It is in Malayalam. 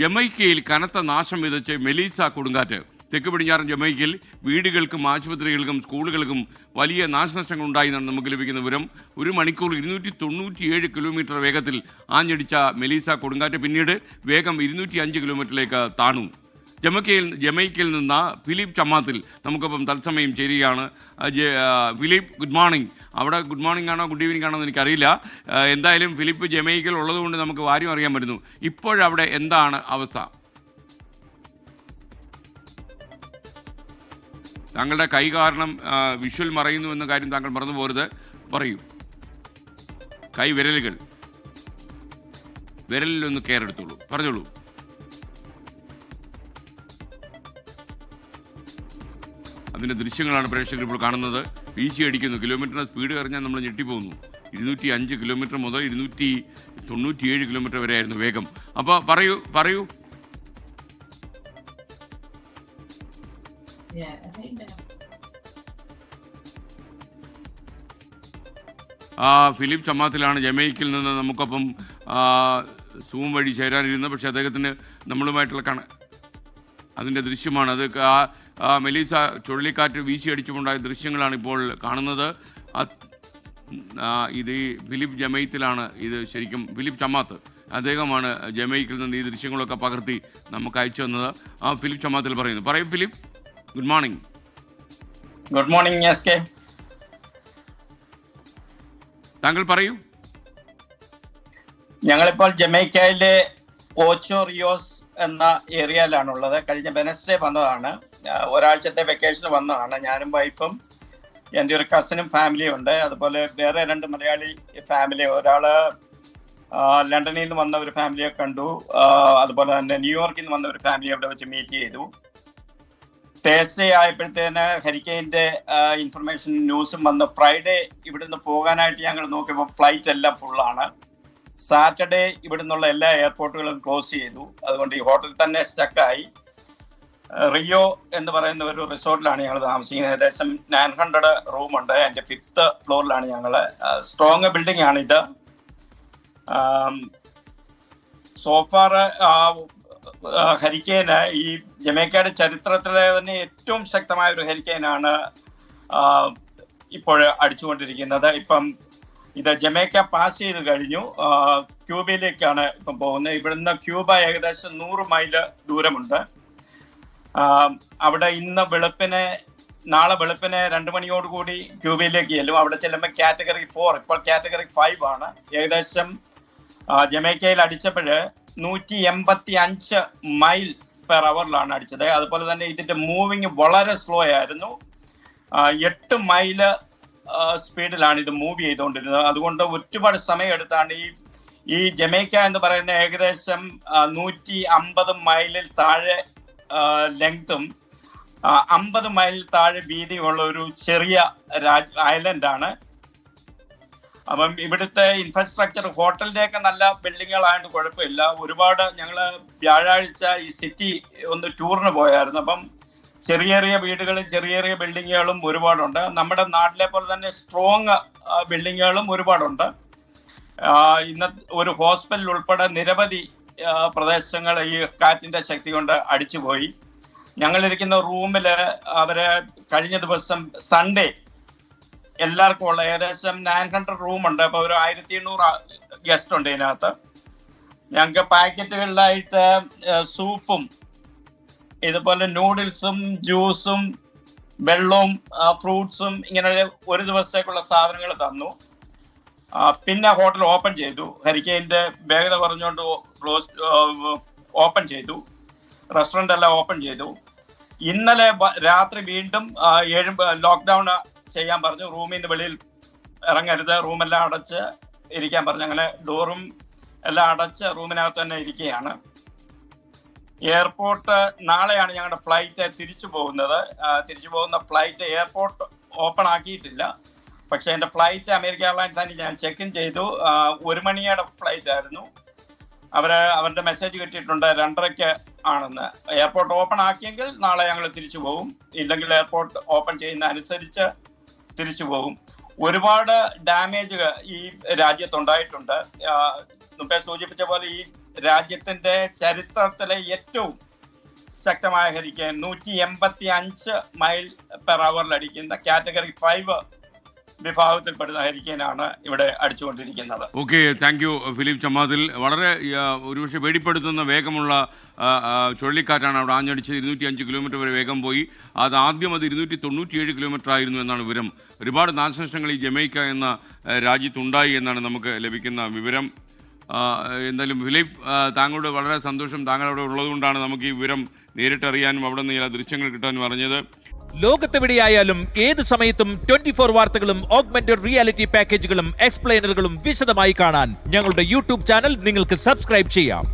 ജമൈക്കയിൽ കനത്ത നാശം വിതച്ച് മെലീസ കൊടുങ്കാറ്റ്. തെക്ക് പടിഞ്ഞാറൻ ജമൈക്കയിൽ വീടുകൾക്കും ആശുപത്രികൾക്കും സ്കൂളുകൾക്കും വലിയ നാശനഷ്ടങ്ങൾ ഉണ്ടായെന്നാണ് നമുക്ക് ലഭിക്കുന്ന വിവരം. ഒരു മണിക്കൂർ ഇരുന്നൂറ്റി തൊണ്ണൂറ്റിയേഴ് കിലോമീറ്റർ വേഗത്തിൽ ആഞ്ഞടിച്ച മെലീസ കൊടുങ്കാറ്റ് പിന്നീട് വേഗം ഇരുന്നൂറ്റി അഞ്ച് കിലോമീറ്ററിലേക്ക് താണു. ജമൈക്കയിൽ ജമൈക്കയിൽ നിന്ന് ഫിലിപ്പ് ചമ്മാത്തിൽ നമുക്കിപ്പം തത്സമയം ചേരുകയാണ്. Philip good morning. അവിടെ ഗുഡ് മോർണിംഗ് ആണോ ഗുഡ് ഈവനിംഗ് ആണോ എന്ന് എനിക്കറിയില്ല. എന്തായാലും ഫിലിപ്പ് ജമൈക്കയിൽ ഉള്ളതുകൊണ്ട് നമുക്ക് വാര്യം അറിയാൻ പറ്റുന്നു. ഇപ്പോഴവിടെ എന്താണ് അവസ്ഥ? താങ്കളുടെ കൈ കാരണം വിഷ്വൽ മറയുന്നു എന്ന കാര്യം താങ്കൾ മറന്നു പോരുത് പറയൂ. കൈ വിരലുകൾ. വിരലിലൊന്ന് കെയർ എടുത്തോളൂ. പറഞ്ഞോളൂ. അതിന്റെ ദൃശ്യങ്ങളാണ് പ്രേക്ഷകർ ഇപ്പോൾ കാണുന്നത്. വീശി അടിക്കുന്നു. കിലോമീറ്ററിന് സ്പീഡ് കറിഞ്ഞാൽ നമ്മൾ ഞെട്ടിപ്പോകുന്നു. ഇരുന്നൂറ്റി അഞ്ച് കിലോമീറ്റർ മുതൽ ഇരുന്നൂറ്റി തൊണ്ണൂറ്റിയേഴ് കിലോമീറ്റർ വരെ ആയിരുന്നു വേഗം. അപ്പോൾ പറയൂ പറയൂ. ആ, ഫിലിപ്പ് ചമ്മാത്തിലാണ് ജമൈക്കിൽ നിന്ന് നമുക്കൊപ്പം സൂം വഴി ചേരാനിരുന്നത്. പക്ഷേ അദ്ദേഹത്തിന് നമ്മളുമായിട്ടുള്ള കണ അതിന്റെ ദൃശ്യമാണ് അത് ആ മെലീസ ചുഴലിക്കാറ്റ് വീശിയടിച്ചുകൊണ്ടായ ദൃശ്യങ്ങളാണ് ഇപ്പോൾ കാണുന്നത്. ഇത് ഈ ഫിലിപ്പ് ജമൈത്തിലാണ് ഇത് ശരിക്കും ഫിലിപ്പ് ചമ്മാത്ത് അദ്ദേഹമാണ് ജമൈക്കിൽ നിന്ന് ഈ ദൃശ്യങ്ങളൊക്കെ പകർത്തി നമുക്ക് അയച്ചു തന്നത്. ആ ഫിലിപ്പ് ചമ്മാത്തിൽ പറയുന്നു. പറയും Philip. Good morning. Good morning S K. താങ്കൾ പറയൂ. ഞങ്ങളിപ്പോൾ ജമൈക്കയിലെ ഓച്ചോ റിയോസ് എന്ന ഏരിയയിലാണുള്ളത്. കഴിഞ്ഞ വെനസ്ഡേ വന്നതാണ്. ഒരാഴ്ചത്തെ വെക്കേഷൻ വന്നതാണ്. ഞാനും വൈഫും എന്റെ ഒരു കസിനും ഫാമിലിയും ഉണ്ട്. അതുപോലെ വേറെ രണ്ട് മലയാളി ഫാമിലി ഒരാൾ ലണ്ടനിൽ നിന്ന് വന്ന ഒരു ഫാമിലിയെ കണ്ടു. അതുപോലെ തന്നെ ന്യൂയോർക്കിൽ നിന്ന് വന്ന ഒരു ഫാമിലി അവിടെ വെച്ച് മീറ്റ് ചെയ്തു. തേഴ്സ്ഡേ ആയപ്പോഴത്തേന് ഹരിക്കെയിന്റെ ഇൻഫർമേഷൻ ന്യൂസും വന്ന്. ഫ്രൈഡേ ഇവിടുന്ന് പോകാനായിട്ട് ഞങ്ങൾ നോക്കിയപ്പോൾ ഫ്ലൈറ്റ് എല്ലാം ഫുള്ളാണ് സാറ്റർഡേ ഇവിടുന്നുള്ള എല്ലാ എയർപോർട്ടുകളും ക്ലോസ് ചെയ്തു. അതുകൊണ്ട് ഈ ഹോട്ടലിൽ തന്നെ സ്റ്റക്കായി. റിയോ എന്ന് പറയുന്ന ഒരു റിസോർട്ടിലാണ് ഞങ്ങൾ താമസിക്കുന്നത്. ഏകദേശം നയൻ ഹൺഡ്രഡ് റൂമുണ്ട്. അതിന്റെ ഫിഫ്ത്ത് ഫ്ലോറിലാണ് ഞങ്ങൾ സ്ട്രോങ് ബിൽഡിംഗ് ആണ് ഇത് സോഫാർ ഹരിക്കേന് ഈ ജമൈക്കയുടെ ചരിത്രത്തിലെ തന്നെ ഏറ്റവും ശക്തമായ ഒരു ഹരിക്കേനാണ് ഇപ്പോൾ അടിച്ചുകൊണ്ടിരിക്കുന്നത്. ഇപ്പം ഇത് ജമൈക്ക പാസ് ചെയ്ത് കഴിഞ്ഞു. ക്യൂബയിലേക്കാണ് ഇപ്പം പോകുന്നത്. ഇവിടുന്ന് ക്യൂബ ഏകദേശം നൂറ് മൈൽ ദൂരമുണ്ട്. അവിടെ ഇന്ന് വെളുപ്പിന് നാളെ വെളുപ്പിന് രണ്ട് മണിയോടുകൂടി ക്യൂബയിലേക്ക് ചെല്ലും. അവിടെ ചെല്ലുമ്പോൾ കാറ്റഗറി ഫോർ ഇപ്പോൾ കാറ്റഗറി ഫൈവ് ആണ്. ഏകദേശം ജമേക്കയിൽ അടിച്ചപ്പോൾ നൂറ്റി എൺപത്തി അഞ്ച് മൈൽ പെർ അവറിലാണ് അടിച്ചത്. അതുപോലെ തന്നെ ഇതിന്റെ മൂവിങ് വളരെ സ്ലോ ആയിരുന്നു. എട്ട് മൈൽ സ്പീഡിലാണ് ഇത് മൂവ് ചെയ്തുകൊണ്ടിരുന്നത്. അതുകൊണ്ട് ഒരുപാട് സമയം എടുത്താണ് ഈ ഈ ജമൈക്ക എന്ന് പറയുന്ന ഏകദേശം നൂറ്റി അമ്പത് മൈലിൽ താഴെ ലെങ്തും അമ്പത് മൈൽ താഴെ വീതിയുള്ള ഒരു ചെറിയ രാജ് ഐലൻഡാണ് അപ്പം ഇവിടുത്തെ ഇൻഫ്രാസ്ട്രക്ചർ ഹോട്ടലിന്റെ ഒക്കെ നല്ല ബിൽഡിങ്ങുകളായതുകൊണ്ട് കുഴപ്പമില്ല. ഒരുപാട് ഞങ്ങൾ വ്യാഴാഴ്ച ഈ സിറ്റി ഒന്ന് ടൂറിന് പോയായിരുന്നു. അപ്പം ചെറിയ ചെറിയ വീടുകളും ചെറിയ ചെറിയ ബിൽഡിങ്ങുകളും ഒരുപാടുണ്ട്. നമ്മുടെ നാട്ടിലെ പോലെ തന്നെ സ്ട്രോങ് ബിൽഡിങ്ങുകളും ഒരുപാടുണ്ട്. ഇന്ന ഒരു ഹോസ്പിറ്റൽ ഉൾപ്പെടെ നിരവധി പ്രദേശങ്ങൾ ഈ കാറ്റിന്റെ ശക്തി കൊണ്ട് അടിച്ചുപോയി. ഞങ്ങളിരിക്കുന്ന റൂമിൽ അവരെ കഴിഞ്ഞ ദിവസം സൺഡേ എല്ലാവർക്കും ഉള്ള ഏകദേശം നയൻ ഹൺഡ്രഡ് റൂം ഉണ്ട്. അപ്പൊ ഒരു ആയിരത്തി എണ്ണൂറ് ഗസ്റ്റ് ഉണ്ട് ഇതിനകത്ത്. ഞങ്ങൾക്ക് പാക്കറ്റുകളിലായിട്ട് സൂപ്പും ഇതുപോലെ നൂഡിൽസും ജ്യൂസും വെള്ളവും ഫ്രൂട്ട്സും ഇങ്ങനെ ഒരു ദിവസത്തേക്കുള്ള സാധനങ്ങൾ തന്നു. പിന്നെ ഹോട്ടൽ ഓപ്പൺ ചെയ്തു. ഹരിക്കേന്റെ വേഗത കുറഞ്ഞുകൊണ്ട് ക്ലോസ് ഓപ്പൺ ചെയ്തു. റെസ്റ്റോറന്റ് എല്ലാം ഓപ്പൺ ചെയ്തു. ഇന്നലെ രാത്രി വീണ്ടും ഏഴ് ലോക്ക്ഡൗൺ ചെയ്യാൻ പറഞ്ഞു. റൂമിൽ നിന്ന് വെളിയിൽ ഇറങ്ങരുത്. റൂമെല്ലാം അടച്ച് ഇരിക്കാൻ പറഞ്ഞു. അങ്ങനെ ഡോറും എല്ലാം അടച്ച് റൂമിനകത്ത് തന്നെ ഇരിക്കുകയാണ്. എയർപോർട്ട് നാളെയാണ് ഞങ്ങളുടെ ഫ്ലൈറ്റ് തിരിച്ചു പോകുന്നത്. തിരിച്ചു പോകുന്ന ഫ്ലൈറ്റ് എയർപോർട്ട് ഓപ്പൺ ആക്കിയിട്ടില്ല. പക്ഷെ എന്റെ ഫ്ലൈറ്റ് അമേരിക്ക എയർലൈൻസ് തന്നെ ഞാൻ ചെക്ക് ഇൻ ചെയ്തു. ഒരു മണിയുടെ ഫ്ലൈറ്റ് ആയിരുന്നു. അവർ അവരുടെ മെസ്സേജ് കിട്ടിയിട്ടുണ്ട് രണ്ടരയ്ക്ക് ആണെന്ന്. എയർപോർട്ട് ഓപ്പൺ ആക്കിയെങ്കിൽ നാളെ ഞങ്ങൾ തിരിച്ചു പോകും ഇല്ലെങ്കിൽ എയർപോർട്ട് ഓപ്പൺ ചെയ്യുന്ന അനുസരിച്ച് തിരിച്ചു പോകും ഒരുപാട് ഡാമേജ് ഈ രാജ്യത്തുണ്ടായിട്ടുണ്ട്. മുമ്പേ സൂചിപ്പിച്ച പോലെ ഈ രാജ്യത്തിന്റെ ചരിത്രത്തിലെ ഏറ്റവും ശക്തമായ ഹരിക്കേൻ നൂറ്റി എൺപത്തി അഞ്ച് മൈൽ പെർ അവറിൽ അടിക്കുന്ന കാറ്റഗറി ഫൈവ് ഇവിടെ okay thank you Philip Chammathil. വളരെ ഒരുപക്ഷെ പേടിപ്പെടുത്തുന്ന വേഗമുള്ള ചുഴലിക്കാറ്റാണ് അവിടെ ആഞ്ഞടിച്ചത്. ഇരുന്നൂറ്റി അഞ്ച് കിലോമീറ്റർ വരെ വേഗം പോയി. അത് ആദ്യം അത് ഇരുന്നൂറ്റി തൊണ്ണൂറ്റിയേഴ് കിലോമീറ്റർ ആയിരുന്നു എന്നാണ് വിവരം. ഒരുപാട് നാശനഷ്ടങ്ങൾ ഈ ജമൈക്ക എന്ന രാജ്യത്തുണ്ടായി എന്നാണ് നമുക്ക് ലഭിക്കുന്ന വിവരം. എന്തായാലും ഫിലിപ്പ് താങ്കളുടെ വളരെ സന്തോഷം താങ്കൾ അവിടെ ഉള്ളതുകൊണ്ടാണ് നമുക്ക് ഈ വിവരം നേരിട്ടറിയാനും അവിടെ നിന്ന് ദൃശ്യങ്ങൾ കിട്ടാനും അറിഞ്ഞത്. ലോകത്തെവിടെയായാലും ഏത് സമയത്തും ട്വന്റി ഫോർ വാർത്തകളും ഓഗ്മെന്റഡ് റിയാലിറ്റി പാക്കേജുകളും എക്സ്പ്ലെയിനറുകളും വിശദമായി കാണാൻ ഞങ്ങളുടെ യൂട്യൂബ് ചാനൽ നിങ്ങൾക്ക് സബ്സ്ക്രൈബ് ചെയ്യാം.